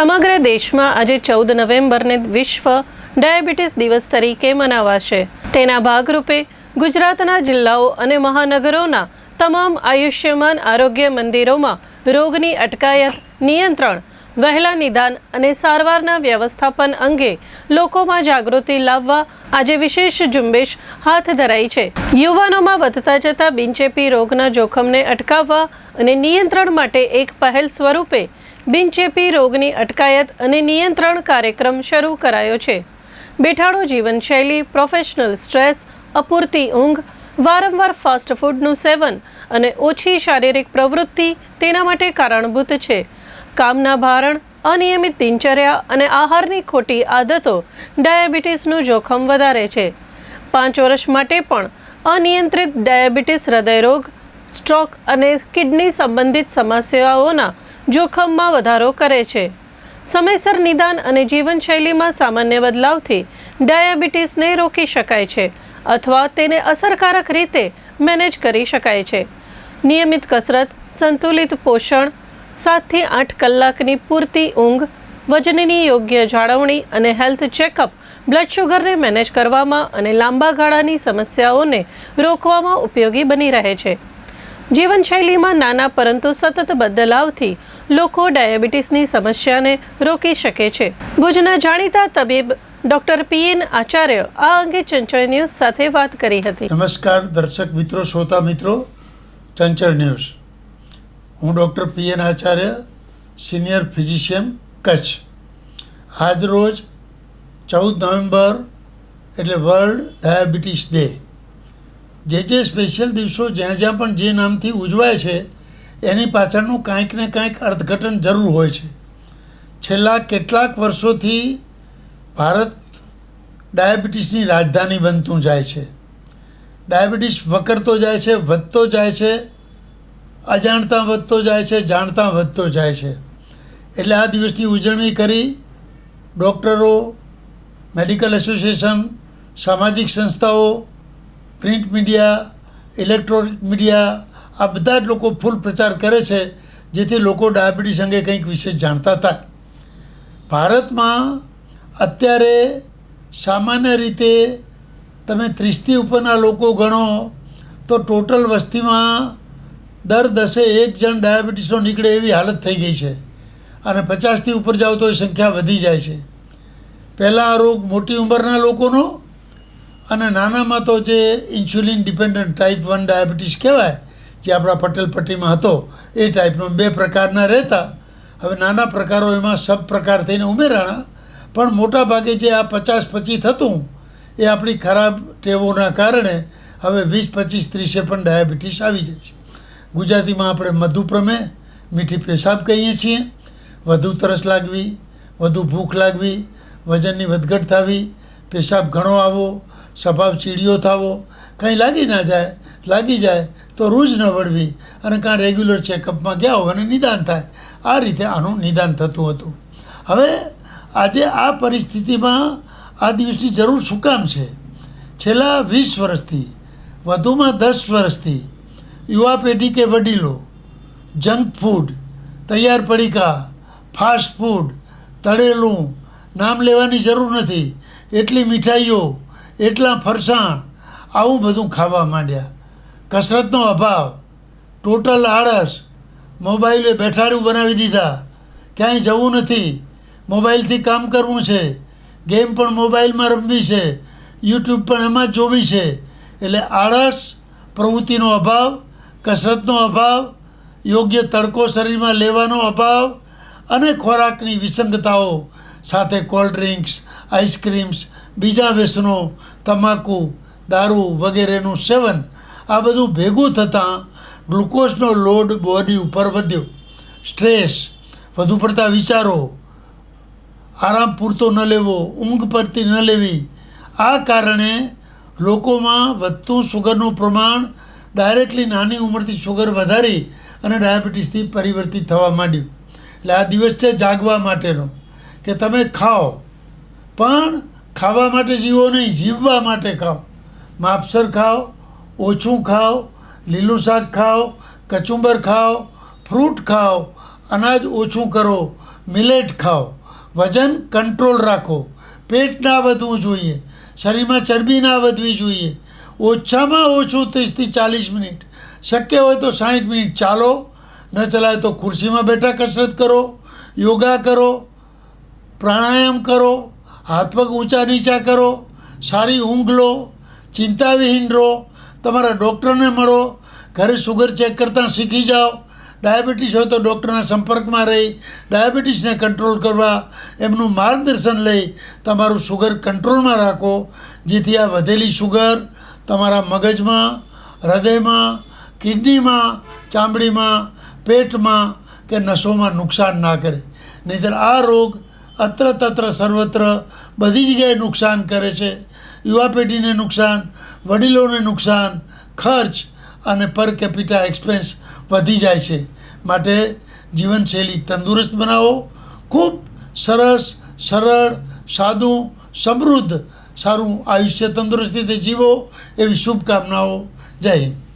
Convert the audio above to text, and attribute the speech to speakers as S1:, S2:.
S1: સમગ્ર દેશમાં આજે ચૌદ નવેમ્બરને વિશ્વ ડાયાબિટીસ દિવસ તરીકે મનાવાશે. તેના ભાગરૂપે ગુજરાતના જિલ્લાઓ અને મહાનગરોના તમામ આયુષ્યમાન આરોગ્ય મંદિરોમાં રોગની અટકાયત, નિયંત્રણ, વહેલા નિદાન અને સારવારના વ્યવસ્થાપન અંગે લોકોમાં જાગૃતિ લાવવા આજે વિશેષ ઝુંબેશ હાથ ધરાઈ છે. યુવાનોમાં વધતા જતા બિનચેપી રોગના જોખમને અટકાવવા અને નિયંત્રણ માટે એક પહેલ સ્વરૂપે બિનચેપી રોગની અટકાયત અને નિયંત્રણ કાર્યક્રમ શરૂ કરાયો છે. બેઠાડો જીવનશૈલી પ્રોફેશનલ સ્ટ્રેસ અપૂરતી ઊંઘ, વારંવાર ફાસ્ટ ફૂડનું સેવન અને ઓછી શારીરિક પ્રવૃત્તિ તેના માટે કારણભૂત છે. કામના ભારણ, અનિયમિત દિનચર્યા અને આહારની ખોટી આદતો ડાયાબિટીસનું જોખમ વધારે છે. પાંચ વર્ષ માટે પણ અનિયંત્રિત ડાયાબિટીસ હૃદયરોગ સ્ટ્રોક અને કિડની સંબંધિત સમસ્યાઓના જોખમમાં વધારો કરે છે. સમયસર નિદાન અને જીવનશૈલીમાં સામાન્ય બદલાવથી ડાયાબિટીસને રોકી શકાય છે અથવા તેને અસરકારક રીતે મેનેજ કરી શકાય છે. નિયમિત કસરત, સંતુલિત પોષણ, સાતથી આઠ કલાકની પૂરતી ઊંઘ, વજનની યોગ્ય જાળવણી અને હેલ્થ ચેકઅપ, બ્લડ શુગરને મેનેજ કરવામાં અને લાંબા ગાળાની સમસ્યાઓને રોકવામાં ઉપયોગી બની રહે છે. જીવનશૈલીમાં નાના પરંતુ સતત બદલાવથી લોકો ડાયાબિટીસની સમસ્યાને રોકી શકે છે. ભુજના જાણીતા તબીબ ડોક્ટર પીએન આચાર્ય આ અંગે ચંચળ ન્યૂઝ સાથે વાત કરી હતી.
S2: નમસ્કાર દર્શક મિત્રો, શ્રોતા મિત્રો. ચંચળ ન્યૂઝ. હું doctor P N Acharya, senior physician, Kutch. આજરોજ ચૌદ નવેમ્બર એટલે વર્લ્ડ ડાયાબિટીસ ડે. જે જે સ્પેશિયલ દિવસો જ્યાં જ્યાં પણ જે નામથી ઉજવાય છે, એની પાછળનું કાંઈક ને કાંઈક અર્થઘટન જરૂર હોય છે. છેલ્લા કેટલાક વર્ષોથી ભારત ડાયાબિટીસની રાજધાની બનતું જાય છે. ડાયાબિટીસ વકરતો જાય છે, વધતો જાય છે, અજાણતા વધતો જાય છે, જાણતા વધતો જાય છે. એટલે આ દિવસની ઉજવણી કરી ડૉક્ટરો, મેડિકલ એસોસિએશન, સામાજિક સંસ્થાઓ પ્રિન્ટ મીડિયા, ઇલેક્ટ્રોનિક મીડિયા, આ બધા જ લોકો ફૂલ પ્રચાર કરે છે, જેથી લોકો ડાયાબિટીસ અંગે કંઈક વિશે જાણતા થાય ભારતમાં અત્યારે સામાન્ય રીતે તમે ત્રીસથી ઉપરના લોકો ગણો, તો ટોટલ વસ્તીમાં દર દસે એક જણ ડાયાબિટીસનો નીકળે એવી હાલત થઈ ગઈ છે. અને પચાસથી ઉપર જાઓ તો એ સંખ્યા વધી જાય છે. પહેલાં આ રોગ મોટી ઉંમરના લોકોનો અને નાનામાં તો જે insulin dependent type one diabetes કહેવાય, જે આપણા પટેલ પટ્ટીમાં હતો, એ ટાઈપનો બે પ્રકારના રહેતા. હવે નાના પ્રકારો એમાં સબ પ્રકાર થઈને ઉમેરાણા, પણ મોટા ભાગે જે આ પચાસ પચીસ થતું, એ આપણી ખરાબ ટેવોના કારણે હવે વીસ પચીસ ત્રીસે પણ ડાયાબિટીસ આવી જાય છે. ગુજરાતીમાં આપણે મધુપ્રમે મીઠી પેશાબ કહીએ છીએ, વધુ તરસ લાગવી, વધુ ભૂખ લાગવી, વજનની વધઘટ થવી, પેશાબ ઘણો આવવો સ્વભાવ ચીડિયો થવો, કંઈ લાગી ના જાય, લાગી જાય તો રૂજ ન વળવી અને કાં રેગ્યુલર ચેકઅપમાં ગયા હોય અને નિદાન થાય. આ રીતે આનું નિદાન થતું હતું. હવે આજે આ પરિસ્થિતિમાં આ દિવસની જરૂર શું કામ છે? છેલ્લા વીસ વર્ષથી, વધુમાં દસ વર્ષથી, યુવા પેઢી કે વડીલો, જંક ફૂડ, તૈયાર પડીકા, ફાસ્ટ ફૂડ, તળેલું, નામ લેવાની જરૂર નથી. એટલી મીઠાઈઓ એટલા ફરસાણ. આવું બધું ખાવા માંડ્યા. કસરતનો અભાવ. ટોટલ આળસ. મોબાઈલે બેઠાડું બનાવી દીધા. ક્યાંય જવું નથી. મોબાઈલથી કામ કરવું છે. ગેમ પણ મોબાઈલમાં રમવી છે. યુટ્યુબ પણ એમાં જ જોવી છે. એટલે આળસ, પ્રવૃત્તિનો અભાવ, કસરતનો અભાવ, યોગ્ય તડકો શરીરમાં લેવાનો અભાવ અને ખોરાકની વિસંગતાઓ સાથે કોલ્ડ ડ્રિંક્સ, આઈસ્ક્રીમ્સ, બીજા વ્યસનો તમાકુ, દારૂ વગેરેનું સેવન આ બધું ભેગું થતાં ગ્લુકોઝનો લોડ બોડી ઉપર વધ્યો. સ્ટ્રેસ, વધુ પડતા વિચારો, આરામ પૂરતો ન લેવો, ઊંઘ પડતી ન લેવી, આ કારણે લોકોમાં વધતું સુગરનું પ્રમાણ ડાયરેક્ટલી નાની ઉંમરથી સુગર વધારી અને ડાયાબિટીસથી પરિવર્તિત થવા માંડ્યું. એટલે આ દિવસ છે જાગવા માટેનો, કે તમે ખાઓ. પણ ખાવા માટે જીવો નહીં, જીવવા માટે ખાઓ. માપસર ખાઓ, ઓછું ખાઓ, લીલું શાક ખાઓ, કચુંબર ખાઓ, ફ્રૂટ ખાઓ, અનાજ ઓછું કરો, મિલેટ ખાઓ. વજન કંટ્રોલ રાખો. પેટ ના વધવું જોઈએ. શરીરમાં ચરબી ના વધવી જોઈએ. ઓછામાં ઓછું ત્રીસથી ચાલીસ મિનિટ. શક્ય હોય તો સાઠ મિનિટ ચાલો. ન ચલાય તો ખુરશીમાં બેઠા કસરત કરો. યોગા કરો. પ્રાણાયામ કરો. હાથ પગ ઊંચા નીચા કરો, સારી ઊંઘ લો ચિંતાવિહીન રહો, તમારા ડૉક્ટરને મળો, ઘરે સુગર ચેક કરતાં શીખી જાઓ, ડાયાબિટીસ હોય તો ડૉક્ટરના સંપર્કમાં રહી, ડાયાબિટીસને કંટ્રોલ કરવા, એમનું માર્ગદર્શન લઈ તમારું સુગર કંટ્રોલમાં રાખો, જેથી આ વધેલી સુગર તમારા મગજમાં, હૃદયમાં, કિડનીમાં, ચામડીમાં, પેટમાં કે નસોમાં નુકસાન ના કરે. નહીંતર આ રોગ અત્ર તત્ર સર્વત્ર બધી જગ્યાએ નુકસાન કરે છે. યુવા પેઢીને નુકસાન, વડીલોને નુકસાન, ખર્ચ અને પર કેપિટા એક્સપેન્સ વધી જાય છે. માટે જીવનશૈલી તંદુરસ્ત બનાવો. ખૂબ સરસ, સરળ, સાદું, સમૃદ્ધ, સારું આયુષ્ય તંદુરસ્તી રીતે જીવો. એવી શુભકામનાઓ. જય હિન્દ.